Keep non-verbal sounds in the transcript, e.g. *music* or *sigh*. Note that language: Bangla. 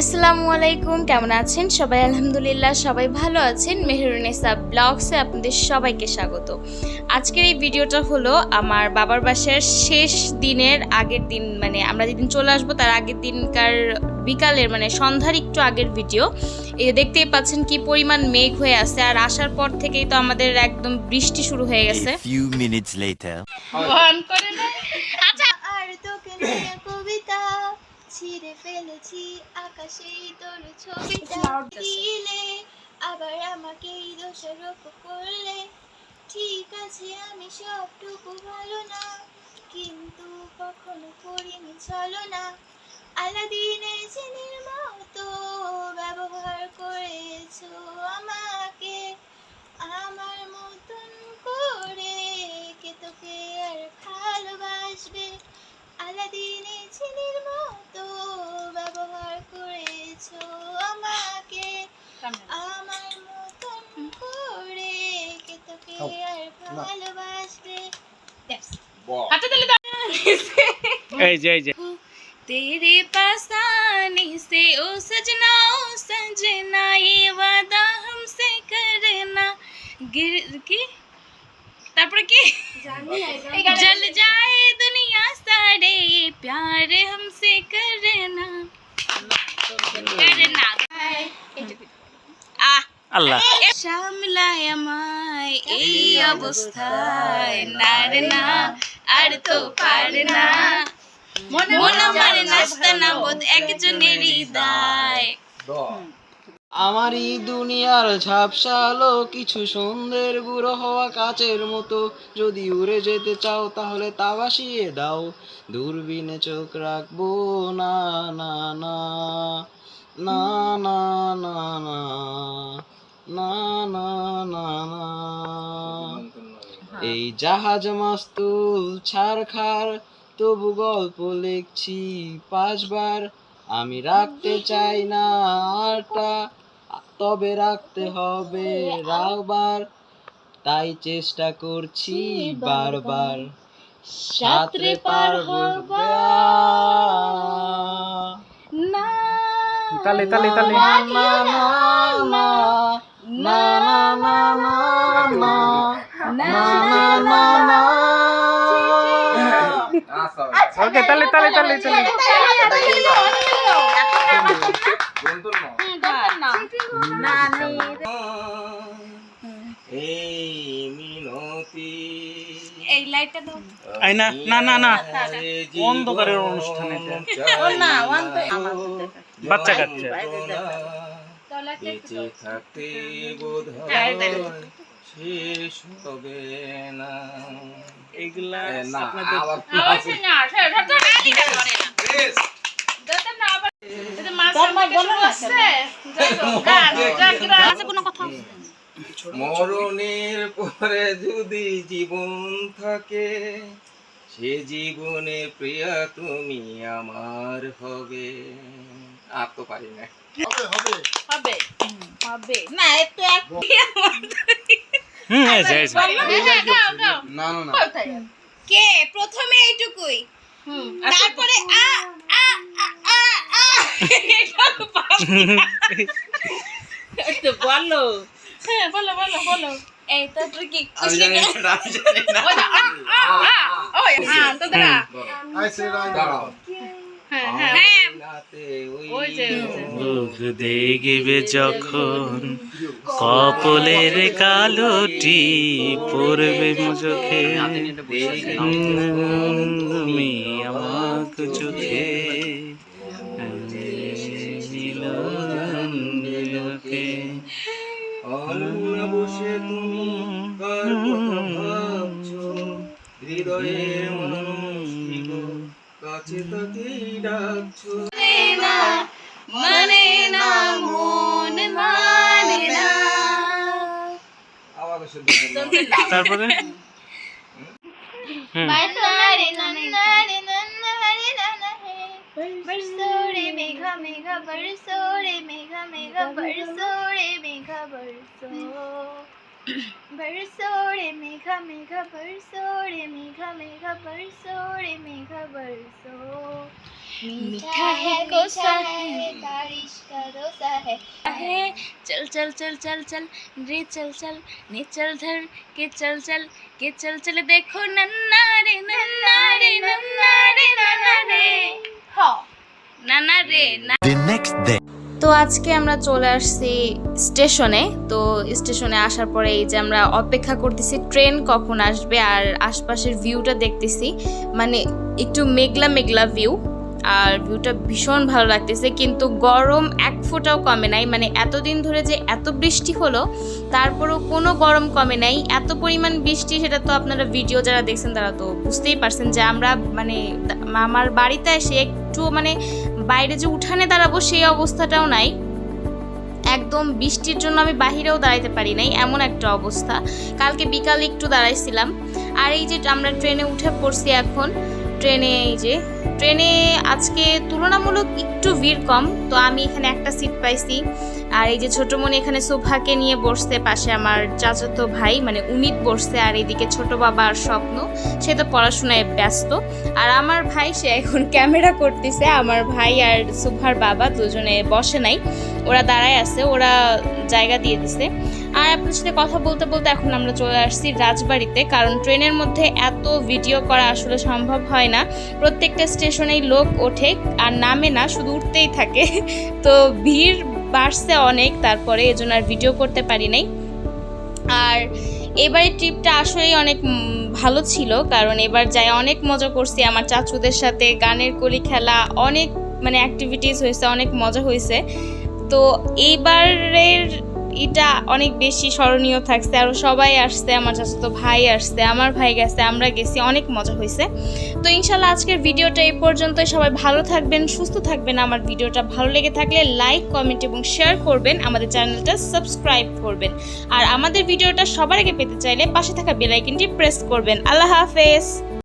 আসসালামু আলাইকুম কেমন আছেন? সবাই আলহামদুলিল্লাহ সবাই ভালো আছেন। মেহরুনেসা ব্লগসে আপনাদের সবাইকে স্বাগত। আজকের এই ভিডিওটা হলো আমার বাবার বাসার শেষ দিনের আগের দিন মানে আমরা যেদিন চলে আসব তার আগের দিনকার বিকালের মানে সন্ধ্যার একটু আগের ভিডিও। এই যে দেখতেই পাচ্ছেন কি পরিমাণ মেঘ হয়ে আছে আর আসার পর থেকেই তো আমাদের একদম বৃষ্টি শুরু হয়ে গেছে। A few minutes later. আচ্ছা ফেলেছি আকাশে তোর ছবিটা দিলে আবার আমাকেই দোষারোপ করলে। ঠিক আছে আমি সবটুকু ভালো না কিন্তু কখনো করিনি চলো না। আলাদিনের চিনির মতো ব্যবহার করেছ আমাকে আমার মতন করে কে তোকে আর আর *laughs* ভালোবাসবে এই যে এই যে तेरे पास आने से ओ सजना ओ सजना ये वादा हमसे करना गिर की তারপরে কি जल जाए दुनिया सारे ये प्यार हमसे करना करना আহ আল্লাহ সামলায় আমায় এই অবস্থায় না না, আর তো পারে না। মনে আমার নাচতে না বোধ একজনেরই দায় আমারই দুনিয়ার ঝাপসালো কিছু সন্ধ্যের গুঁড়ো হওয়া কাচের মতো। যদি উড়ে যেতে চাও, তাহলে তা ভাসিয়ে দাও। দূরবীনে চোখ রাখব, না না না না না না না। না না না না। এই জাহাজ মাস্তুল ছাড়খার তবু গল্প লিখছি পাঁচবার। আমি রাখতে চাই না আরটা তবে রাখতে হবে রাবার। তাই চেষ্টা করছি বারবার। সাঁতরে পার হবে না। তালে তালে তালে। না না না। না না না না না না না না না না ওকে তালে তালে তালে তালে এই লাইটটা দাও আই না না না না অন্ধকারের অনুষ্ঠান বাচ্চা কাচ্চা বেঁচে থাকতে বোধ শেষ হবে না। এগুলা মরণের পরে যদি জীবন থাকে সে জীবনে প্রিয়া তুমি আমার হবে। আর তো পারি না। হবে হবে। হবে। হবে। না এতো এক ইয়ে হুম হ্যাঁ, আছে আছে হ্যাঁ, না না না। কে? প্রথমে এইটুকুই। হুম তারপরে আ আ আ আ আ তো *laughs* বলো। হ্যাঁ বলো বলো বলো। এই তো তুই কি খুশি না আমি জানি না। ওই আ আ আ। হ্যাঁ, ওই হ্যাঁ তো দাঁড়া। আইসে দাঁড়াও। দেখবে যখন কপলের কালোটি পড়বে চোখে তুমি আমাকে চোখে বসে তুমি হৃদয়ের মানুষ কাছে তাকেই ডাকছো মানে না মন মানে না আবার শুনতে তারপরে बरसोड़े मेघा मेघा बरसोड़े मेघा मेघा बरसोड़े मेघा बरसोड़े मेघा मेघा बरसोड़े मेघा मेघा बरसोड़े मेघा बरसो मीठा है कोसा है बारिश का रोसा है। है। चल चल चल चल चल रे चल चल ने चल धर के चल चल के चल चल देखो नन्ना रे नन्ना रे नन्ना रे नन्ना रे। हाँ। नन्ना रे The next day. তো আজকে আমরা চলে আসছি স্টেশনে। তো স্টেশনে আসার পরে এই যে আমরা অপেক্ষা করতেছি, ট্রেন কখন আসবে আর আশপাশের ভিউটা দেখতেছি। মানে একটু মেঘলা মেঘলা ভিউ আর ভিউটা ভীষণ ভালো লাগতেছে। কিন্তু গরম এক ফোঁটাও কমে নাই। মানে এতদিন ধরে যে এত বৃষ্টি হলো, তারপরেও কোনো গরম কমে নাই। এত পরিমাণ বৃষ্টি, সেটা তো আপনারা ভিডিও যারা দেখছেন তারা তো বুঝতেই পারছেন যে আমরা মানে আমার বাড়িতে এসে একটু মানে বাইরে যে উঠানে দাঁড়াবো সেই অবস্থাটাও নাই। একদম বৃষ্টির জন্য আমি বাহিরেও দাঁড়াইতে পারি নাই, এমন একটা অবস্থা। কালকে বিকালে একটু দাঁড়াইছিলাম। আর এই যে আমরা ট্রেনে উঠে পড়ছি এখন ট্রেনে, এই যে। ট্রেনে আজকে তুলনামূলক একটু ভিড় কম, তো আমি এখানে একটা সিট পাইছি। আর এই যে ছোট মনে এখানে সোফাকে নিয়ে বসছে পাশে আমার চাচাতো ভাই মানে উমিত বসছে আর এদিকে ছোট বাবা আর স্বপ্ন। সে তো পড়াশোনায় ব্যস্ত। আর আমার ভাই, সে এখন ক্যামেরা করতেছে। আমার ভাই আর সুভার বাবা দুজনে বসে নাই। ওরা দাঁড়ায় আছে, ওরা জায়গা দিয়ে দিছে। আর আপনার সাথে কথা বলতে বলতে এখন আমরা চলে আসছি রাজবাড়িতে, কারণ ট্রেনের মধ্যে এত ভিডিও করা আসলে সম্ভব হয় না। প্রত্যেকটা স্টেশনেই লোক ওঠে, আর নামে না, শুধু উঠতেই থাকে। *laughs* তো ভিড় বাড়ছে অনেক, তারপরে এজন্য আর ভিডিও করতে পারি নাই। আর এবারের ট্রিপটা আসলেই অনেক ভালো ছিল, কারণ এবার যাই অনেক মজা করছি। আমার চাচুদের সাথে গানের কলি খেলা, অনেক মানে অ্যাক্টিভিটিস হয়েছে, অনেক মজা হয়েছে। তো এইবারের এটা অনেক বেশি স্মরণীয় থাকছে আরও সবাই আসছে, আমার চাচাতো ভাই আসছে, আমার ভাই গেছে, আমরা গেছি, অনেক মজা হয়েছে। তো ইনশাল্লাহ আজকের ভিডিওটা এই পর্যন্তই, সবাই ভালো থাকবেন, সুস্থ থাকবেন, আমার ভিডিওটা ভালো লেগে থাকলে লাইক কমেন্ট এবং শেয়ার করবেন, আমাদের চ্যানেলটা সাবস্ক্রাইব করবেন। আর আমাদের ভিডিওটা সবার আগে পেতে চাইলে পাশে থাকা বেল আইকনটি প্রেস করবেন। আল্লাহ হাফেজ!